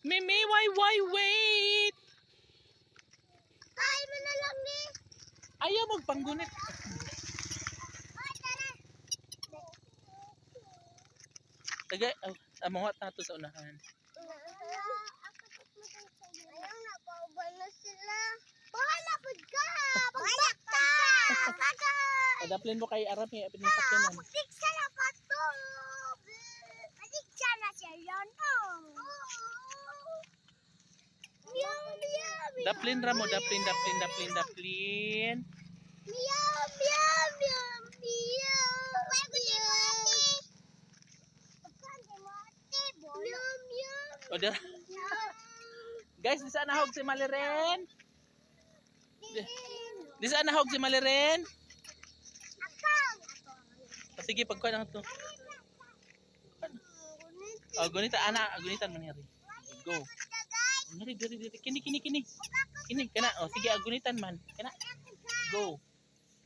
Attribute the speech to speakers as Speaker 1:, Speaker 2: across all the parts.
Speaker 1: Mimi, why, why, wait?
Speaker 2: Kain mo na lang ni.
Speaker 1: Ayaw magpanggunit.
Speaker 2: Ay, tara.
Speaker 1: Tagay, oh, amuhat na to sa unahan.
Speaker 2: Ayaw na, paubay na sila. Bahala po ka! Bahala ka! Bagay!
Speaker 1: Padaplin mo kay Arami, apin yung sakyanan.
Speaker 2: Magdiksa na ka to! Magdiksa na siya yan, oh! Meow, meow, meow.
Speaker 1: Daplin ramo, daplin, daplin, daplin, daplin.
Speaker 2: Meow, meow, meow, meow. Di di.
Speaker 1: O, dira. Guys, di saan nahog si Maliren? Di saan nahog si Maliren?
Speaker 2: Akang.
Speaker 1: O, sige, pagkuha na to. O, gunita, ana, gunitan mo niyari. Go. Nari, diri, diri. Kini, kini, kini. Kini, kana. O, sige, agunitan man. Kana. Go.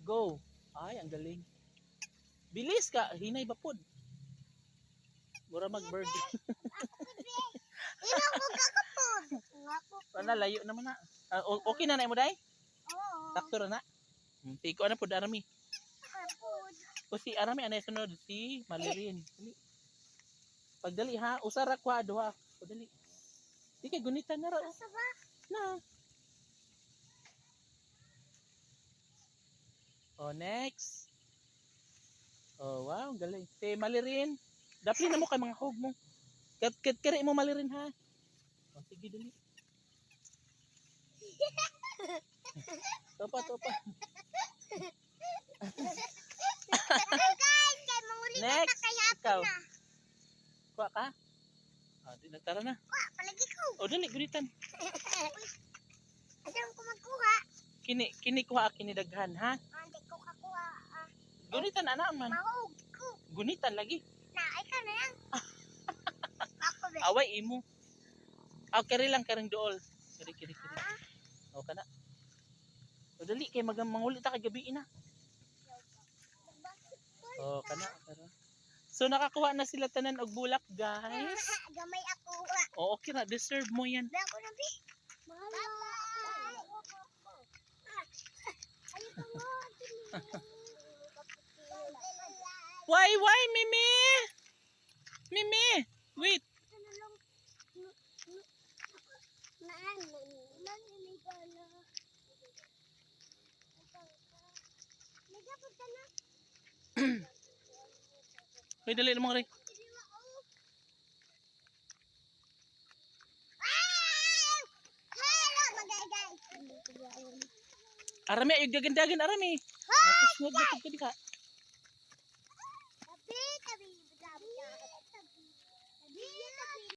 Speaker 1: Go. Ay, ang galing. Bilis ka. Hinay bapod. Mura mag-birthday.
Speaker 2: Ino ko kakapod. Nga po.
Speaker 1: Wala, layo naman na. O- okay na na mo, day?
Speaker 2: Oo.
Speaker 1: Sakto na. Hmm, Tiko na po, Arami. O si Arami, anay sunod? Si Malirin. Dali. Pagdali ha, usara kwa duha. Pagdali. Sige, gunitan na.
Speaker 2: Asa ba?
Speaker 1: Na. Oh, next. Oh, wow, galing. Si Malirin. Dapli na mo kay mga hog mo. Kat kat kari mo Malirin ha. Oh, sige dali. topa, topa.
Speaker 2: Guys, kay manguli na
Speaker 1: Next,
Speaker 2: kaya
Speaker 1: ikaw. Kuha ka. Ah, di nagtara na.
Speaker 2: Wah, palagi ko.
Speaker 1: Oh, dali, gunitan.
Speaker 2: Alam ko magkuha.
Speaker 1: Kini, kini kuha, kini daghan, ha?
Speaker 2: Ah, Hindi ko kakuha. Ah,
Speaker 1: Gunitan, ana man.
Speaker 2: mahog ko.
Speaker 1: Gunitan lagi.
Speaker 2: Naay ka na ba?
Speaker 1: Away, imo. Ah, kari lang, karing dool. Kiri, kiri, kiri.
Speaker 2: Ah,
Speaker 1: O, kana. O, dali, kay magang manguli ta kagabi na. O, kana. So, nakakuha na sila tanan og bulak, guys.
Speaker 2: Gamay ako. Ah.
Speaker 1: O, okay na. Deserve mo yan.
Speaker 2: Ba ako na, Bi? Bye-bye. Ayaw ko mo.
Speaker 1: Why, why, Mimi? Mimi! Wait.
Speaker 2: Ka na.
Speaker 1: Uy, dali na mga rin.
Speaker 2: Hindi mo, oh. Ah! Hello, magagay.
Speaker 1: Arami, ayog dagan-dagan, arami.
Speaker 2: Hoy!
Speaker 1: Matisngog na ka di ka.